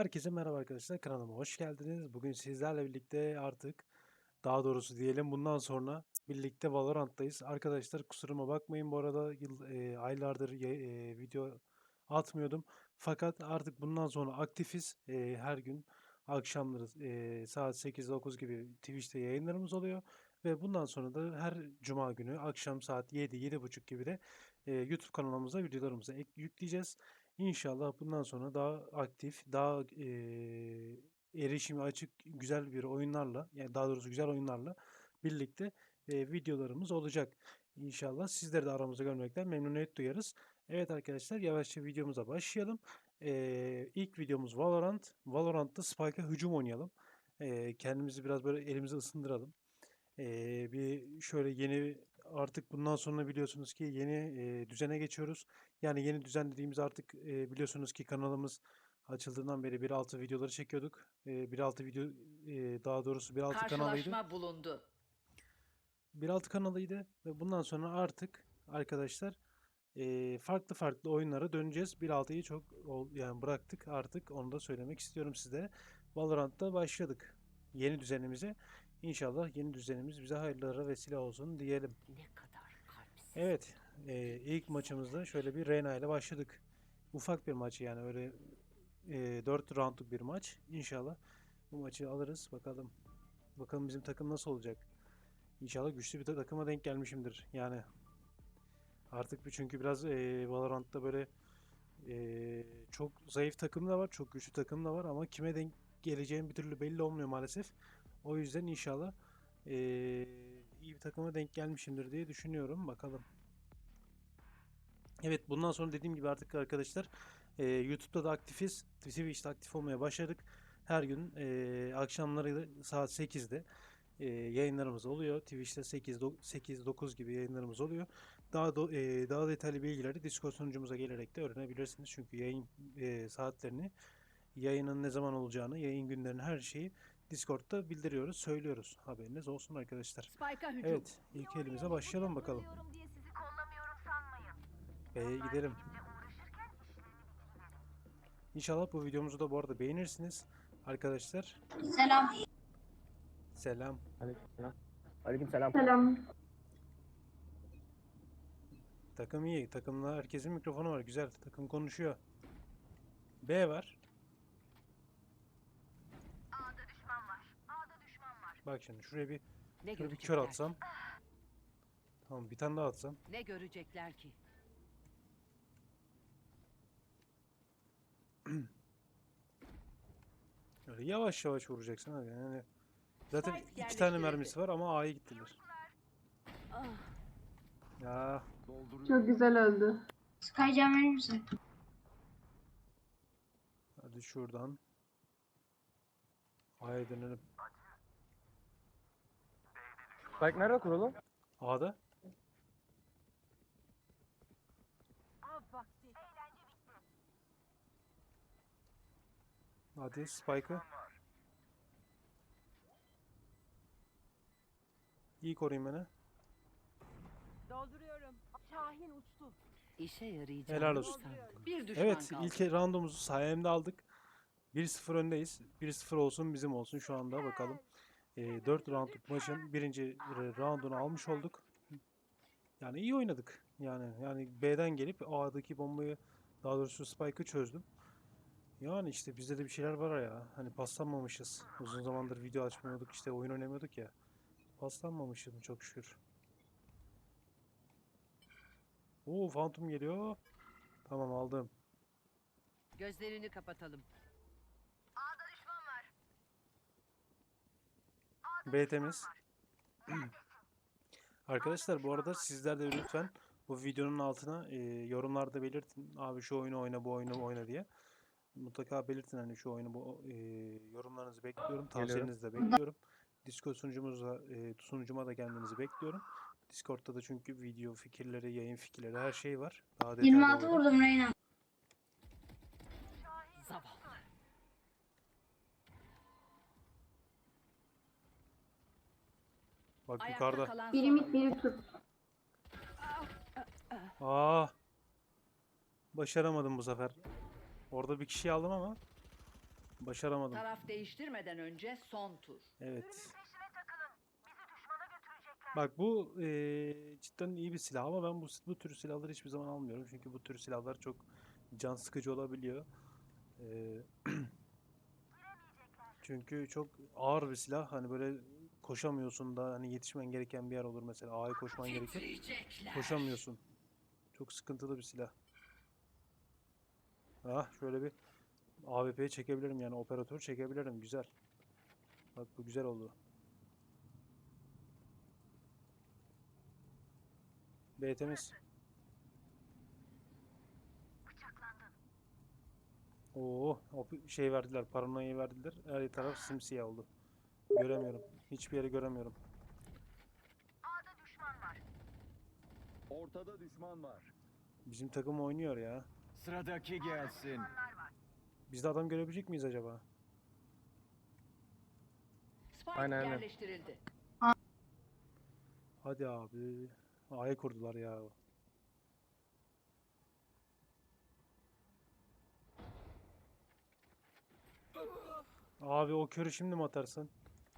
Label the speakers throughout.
Speaker 1: Herkese merhaba arkadaşlar kanalıma hoş geldiniz. Bugün sizlerle birlikte artık daha doğrusu diyelim bundan sonra birlikte Valorant'tayız. Arkadaşlar kusuruma bakmayın bu arada yıl, e, aylardır e, video atmıyordum. Fakat artık bundan sonra aktifiz. E, her gün akşamları e, saat 8-9 gibi Twitch'te yayınlarımız oluyor. Ve bundan sonra da her cuma günü akşam saat 7-7.30 gibi de e, YouTube kanalımıza videolarımızı yükleyeceğiz. İnşallah bundan sonra daha aktif, daha eee erişimi açık, güzel bir oyunlarla, yani daha doğrusu güzel oyunlarla birlikte eee, videolarımız olacak. İnşallah sizleri de aramızda görmekten memnuniyet duyarız. Evet arkadaşlar yavaşça videomuza başlayalım. Eee ilk videomuz Valorant. Valorant'ta Spike'a hücum oynayalım. Eee, kendimizi biraz böyle elimizi ısındıralım. Eee, bir şöyle yeni artık bundan sonra biliyorsunuz ki yeni eee, düzene geçiyoruz. Yani yeni düzen dediğimiz artık eee, biliyorsunuz ki kanalımız açıldığından beri 1.6 videoları çekiyorduk. Eee 1.6 video eee, daha doğrusu 1.6 kanalıydı.
Speaker 2: Karşılaşma bulundu.
Speaker 1: 1.6 kanalıydı ve bundan sonra artık arkadaşlar eee, farklı farklı oyunlara döneceğiz. 1.6'yı çok yani bıraktık artık onu da söylemek istiyorum sizlere. Valorant'ta başladık yeni düzenimize. İnşallah yeni düzenimiz bize hayırlara vesile olsun diyelim.
Speaker 2: Ne kadar kalpsiz.
Speaker 1: Evet, eee, ilk maçımızda şöyle bir Reyna ile başladık. Ufak bir maç yani öyle eee 4 roundluk bir maç. İnşallah bu maçı alırız. Bakalım. Bakalım bizim takım nasıl olacak. İnşallah güçlü bir ta- takıma denk gelmişimdir. Yani artık bir çünkü biraz eee Valorant'ta böyle eee, çok zayıf takım da var, çok güçlü takım da var ama kime denk geleceğim bir türlü belli olmuyor maalesef. O yüzden inşallah eee, iyi bir takıma denk gelmişimdir diye düşünüyorum. Bakalım. Evet bundan sonra dediğim gibi artık arkadaşlar eee, YouTube'da da aktifiz. Twitch'te aktif olmaya başladık. Her gün eee, akşamları saat 8'de eee, yayınlarımız oluyor. Twitch'te 8-9 gibi yayınlarımız oluyor. Daha do- eee, daha detaylı bilgileri Discord sunucumuza gelerek de öğrenebilirsiniz. Çünkü yayın eee, saatlerini, yayının ne zaman olacağını, yayın günlerini her şeyi Discord'da bildiriyoruz, söylüyoruz. Haberiniz olsun arkadaşlar.
Speaker 2: Spike'a hücum.
Speaker 1: Evet, ilk elimize başlayalım bakalım. B'ye gidelim. İnşallah bu videomuzu da bu arada beğenirsiniz. Arkadaşlar
Speaker 3: Selam.
Speaker 1: selam.
Speaker 4: Aleykümselam. Aleykümselam.
Speaker 3: Selam.
Speaker 1: Takım iyi. Takımda herkesin mikrofonu var. Güzel. Takım konuşuyor. B var. Bak şimdi şuraya bir şöyle bir kör atsam. Tamam bir tane daha atsam.
Speaker 2: Ne görecekler ki?
Speaker 1: Öyle yavaş yavaş vuracaksın hadi. Yani zaten
Speaker 2: Spike
Speaker 1: iki tane
Speaker 2: yerleştirildi.
Speaker 1: mermisi var ama A'ya gittiler.
Speaker 2: Ah,
Speaker 1: Ya
Speaker 3: Çok güzel öldü. Skycan verir misin?
Speaker 1: hadi şuradan. A'ya dönelim.
Speaker 4: Spike nerede kurulu?
Speaker 1: A'da. Hadi Spike'ı. İyi koruyun beni.
Speaker 5: Dolduruyorum. Şahin uçtu.
Speaker 2: işe yarayacak.
Speaker 1: Helal olsun.
Speaker 2: Bir düşman
Speaker 1: Evet
Speaker 2: kaldı.
Speaker 1: ilk roundumuzu sayemde aldık. 1-0 öndeyiz. 1-0 olsun bizim olsun şu anda bakalım. Ee, 4 roundluk maçın birinci roundunu almış olduk. Yani iyi oynadık. Yani yani B'den gelip A'daki bombayı daha doğrusu Spike'ı çözdüm. Yani işte bizde de bir şeyler var ya. Hani paslanmamışız. Uzun zamandır video açmıyorduk işte oyun oynamıyorduk ya. Paslanmamışız çok şükür. Oo Phantom geliyor. Tamam aldım.
Speaker 2: Gözlerini kapatalım.
Speaker 1: B temiz. Arkadaşlar bu arada sizler de lütfen bu videonun altına e, yorumlarda belirtin. Abi şu oyunu oyna, bu oyunu oyna diye. Mutlaka belirtin hani şu oyunu bu e, yorumlarınızı bekliyorum. Tavsiyenizi de bekliyorum. Discord sunucumuza e, sunucuma da gelmenizi bekliyorum. Discord'da da çünkü video fikirleri, yayın fikirleri her şey var. Daha detaylı
Speaker 3: 26
Speaker 1: olarak.
Speaker 3: vurdum Reyna.
Speaker 2: Zavallı.
Speaker 1: Bak
Speaker 2: Ayakta
Speaker 1: yukarıda.
Speaker 2: kalan
Speaker 3: Biri biri tut.
Speaker 1: Aa! Başaramadım bu sefer. Orada bir kişiyi aldım ama Başaramadım.
Speaker 2: Taraf değiştirmeden önce son tur.
Speaker 1: Evet. Bak bu eee, cidden iyi bir silah ama ben bu, bu tür silahları hiçbir zaman almıyorum. Çünkü bu tür silahlar çok can sıkıcı olabiliyor. Eee, çünkü çok ağır bir silah. Hani böyle koşamıyorsun da hani yetişmen gereken bir yer olur mesela. A'ya koşman gerekir. Koşamıyorsun. Çok sıkıntılı bir silah. Ah şöyle bir AWP'ye çekebilirim yani operatör çekebilirim. Güzel. Bak bu güzel oldu. B temiz. Oo, şey verdiler, paranoya verdiler. Her taraf simsiyah oldu. Göremiyorum. Hiçbir yeri göremiyorum.
Speaker 6: Ortada düşman var.
Speaker 1: Bizim takım oynuyor ya.
Speaker 6: Sıradaki gelsin.
Speaker 1: Biz de adam görebilecek miyiz acaba?
Speaker 2: Spike
Speaker 4: Aynen, aynen.
Speaker 2: yerleştirildi.
Speaker 1: Hadi abi. A'ya kurdular ya. Abi o körü şimdi mi atarsın?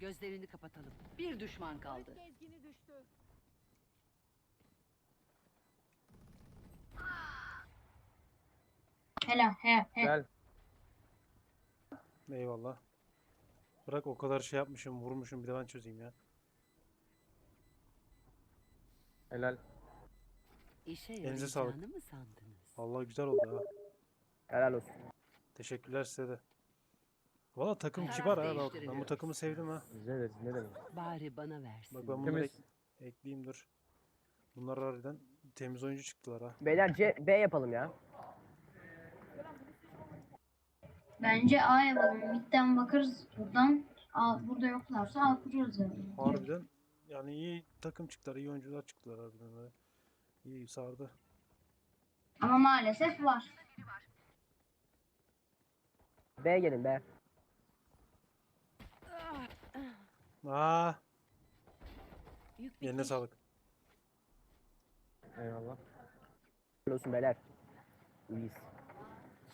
Speaker 2: Gözlerini kapatalım. Bir düşman kaldı.
Speaker 5: Gezgini düştü.
Speaker 3: Helal he he.
Speaker 4: Gel.
Speaker 1: Eyvallah. Bırak o kadar şey yapmışım, vurmuşum bir de ben çözeyim ya.
Speaker 4: Helal.
Speaker 2: İşe
Speaker 1: Elinize sağlık.
Speaker 2: yarayacağını mı sandınız?
Speaker 1: Vallahi güzel oldu ha.
Speaker 4: Helal olsun.
Speaker 1: Teşekkürler size de. Valla takım
Speaker 2: Taraf
Speaker 1: kibar ha. Bak, Ben bu takımı sevdim ha.
Speaker 4: Rica ederiz. Ne demek?
Speaker 2: Bari bana versin.
Speaker 1: Bak ben bunları
Speaker 4: Temiz.
Speaker 1: ek- ekleyeyim dur. Bunlar harbiden temiz oyuncu çıktılar ha.
Speaker 4: Beyler C, B yapalım ya.
Speaker 3: Bence A yapalım. Midden bakarız buradan. A, burada yoklarsa A kuruyoruz yani.
Speaker 1: Harbiden yani iyi takım çıktılar, iyi oyuncular çıktılar harbiden böyle. İyi sardı.
Speaker 3: Ama maalesef var.
Speaker 4: B gelin B.
Speaker 1: Aa,
Speaker 2: Yük
Speaker 1: eline
Speaker 2: bitmiş.
Speaker 1: sağlık.
Speaker 4: Eyvallah. Olsun beyler. İyiyiz.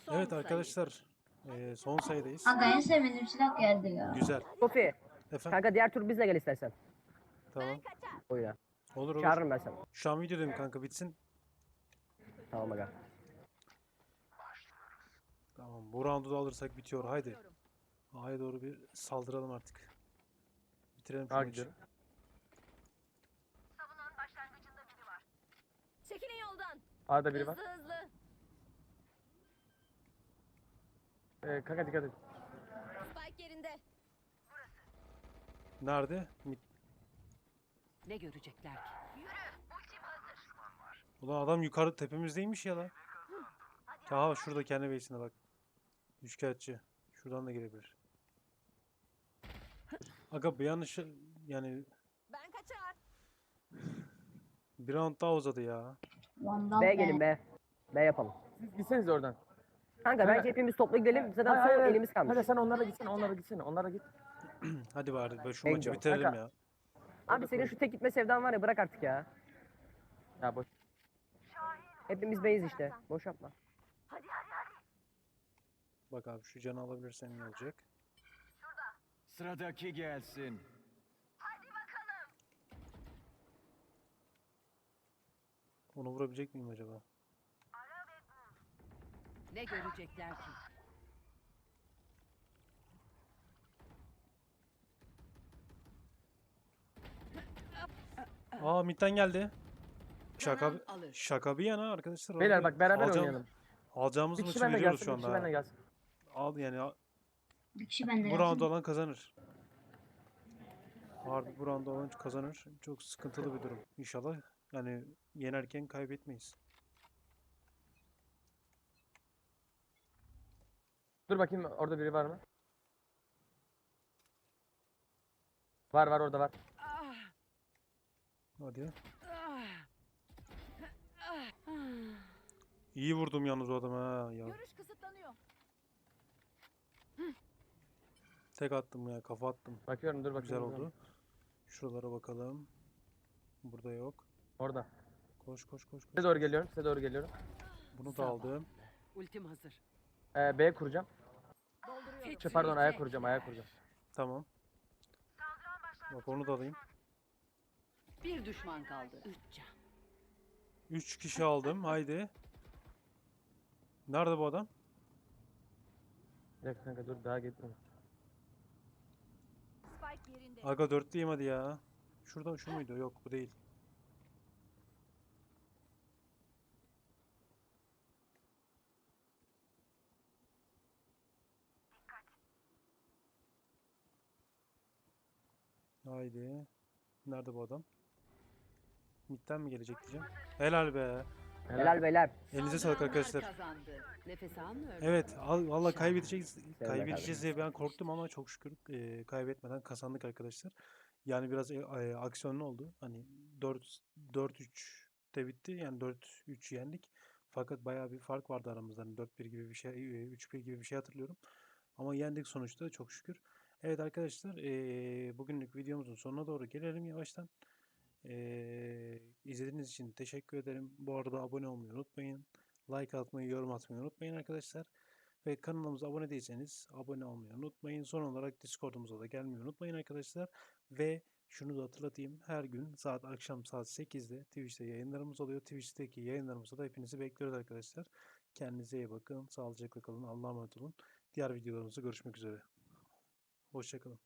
Speaker 2: Son
Speaker 1: Evet
Speaker 2: sayı.
Speaker 1: arkadaşlar, eee, son sayıdayız.
Speaker 3: Aga en sevmediğim silah geldi ya.
Speaker 1: Güzel.
Speaker 4: Sofi.
Speaker 1: Efendim,
Speaker 4: Kanka diğer tur bizle gel istersen.
Speaker 1: tamam.
Speaker 4: Oyuna.
Speaker 1: Olur olur.
Speaker 4: Çağırırım ben seni.
Speaker 1: Şu an videodayım kanka, bitsin.
Speaker 4: Tamam aga.
Speaker 1: Tamam, bu roundu da alırsak bitiyor. Haydi. A'ya doğru bir saldıralım artık. Bitirelim şu
Speaker 4: A
Speaker 1: maçı.
Speaker 4: gidiyorum.
Speaker 5: Çekilin yoldan.
Speaker 4: A'da biri var.
Speaker 5: Hızlı hızlı.
Speaker 4: Ee, kanka dikkat et.
Speaker 5: Spike yerinde.
Speaker 1: Nerede? Mid-
Speaker 2: Ne görecekler ki?
Speaker 1: Ulan adam yukarı tepemizdeymiş ya lan. Ha şurada kendi base'ine bak. Üçkağıtçı. Şuradan da girebilir. Aga bir yanlış yani
Speaker 5: Ben kaçar.
Speaker 1: bir round daha uzadı ya.
Speaker 4: B
Speaker 3: be.
Speaker 4: gelin B. B yapalım.
Speaker 7: Siz gitseniz oradan.
Speaker 4: Kanka bence hepimiz toplu gidelim. Zaten
Speaker 7: Hayır,
Speaker 4: son elimiz kalmış.
Speaker 7: Hadi sen onlara gitsene, onlara gitsene, onlara git.
Speaker 1: Hadi bari böyle şu maçı bitirelim
Speaker 4: Kanka.
Speaker 1: ya.
Speaker 4: Abi senin şu tek gitme sevdan var ya bırak artık ya.
Speaker 7: Ya boş.
Speaker 4: Hepimiz beyiz işte. Boş yapma.
Speaker 1: Bak abi şu canı alabilirsen iyi olacak.
Speaker 6: Sıradaki gelsin.
Speaker 1: Onu vurabilecek miyim acaba?
Speaker 2: Ne görecekler ki?
Speaker 1: Aa midden geldi. Şaka
Speaker 2: alır.
Speaker 1: şaka bir yana arkadaşlar.
Speaker 7: Beyler bak beraber
Speaker 1: alacağım-
Speaker 7: oynayalım.
Speaker 1: Alacağımız
Speaker 7: Bir
Speaker 1: maçı
Speaker 7: kişi benimle
Speaker 1: veriyoruz
Speaker 7: gelsin,
Speaker 1: şu
Speaker 7: bir
Speaker 1: anda.
Speaker 7: kişi
Speaker 1: ha.
Speaker 7: benimle gelsin.
Speaker 1: Al yani
Speaker 3: Bir kişi bende
Speaker 1: bu round olan kazanır. Harbi bu round olan kazanır. Çok sıkıntılı bir durum. İnşallah yani yenerken kaybetmeyiz.
Speaker 7: Dur bakayım orada biri var mı? Var var orada var.
Speaker 2: Ah,
Speaker 1: Hadi. İyi vurdum yalnız o adama ha ya.
Speaker 5: Görüş kısıtlanıyor.
Speaker 1: Tek attım ya kafa attım.
Speaker 7: Bakıyorum dur bakayım.
Speaker 1: Güzel oldu. Şuralara bakalım. Burada yok.
Speaker 7: Orada.
Speaker 1: Koş koş koş. koş.
Speaker 7: Size doğru geliyorum, size doğru geliyorum.
Speaker 1: Bunu da aldım.
Speaker 2: Ultim hazır.
Speaker 7: Ee, B kuracağım. Şey, pardon ayak kuracağım ayak kuracağım.
Speaker 1: Tamam. Bak onu da alayım.
Speaker 2: Bir düşman kaldı. Üç can.
Speaker 1: 3 kişi aldım. Haydi. Nerede bu adam?
Speaker 7: Bir dakika kanka dur daha getirme.
Speaker 5: Spike yerinde.
Speaker 1: Aga dörtlüyüm hadi ya. Şurada şu muydu? Yok bu değil. Haydi. Nerede bu adam? Mid'den mi gelecek diyeceğim. Helal be.
Speaker 4: Helal beyler.
Speaker 1: Elinize sağlık arkadaşlar.
Speaker 2: Kazandı. Nefes almıyor.
Speaker 1: Evet, al- valla kaybedeceğiz, kaybedeceğiz diye ben korktum ama çok şükür e, kaybetmeden kazandık arkadaşlar. Yani biraz e, e, aksiyonlu oldu. Hani 4 4-3 de bitti. Yani 4-3 yendik. Fakat bayağı bir fark vardı aramızda. Hani 4-1 gibi bir şey, e, 3-1 gibi bir şey hatırlıyorum. Ama yendik sonuçta çok şükür. Evet arkadaşlar, e, bugünlük videomuzun sonuna doğru gelelim yavaştan. E, izlediğiniz için teşekkür ederim. Bu arada abone olmayı unutmayın. Like atmayı, yorum atmayı unutmayın arkadaşlar. Ve kanalımıza abone değilseniz abone olmayı unutmayın. Son olarak Discord'umuza da gelmeyi unutmayın arkadaşlar. Ve şunu da hatırlatayım. Her gün saat akşam saat 8'de Twitch'te yayınlarımız oluyor. Twitch'teki yayınlarımızda da hepinizi bekliyoruz arkadaşlar. Kendinize iyi bakın. Sağlıcakla kalın. Allah'a emanet olun. Diğer videolarımızda görüşmek üzere. Hoşçakalın.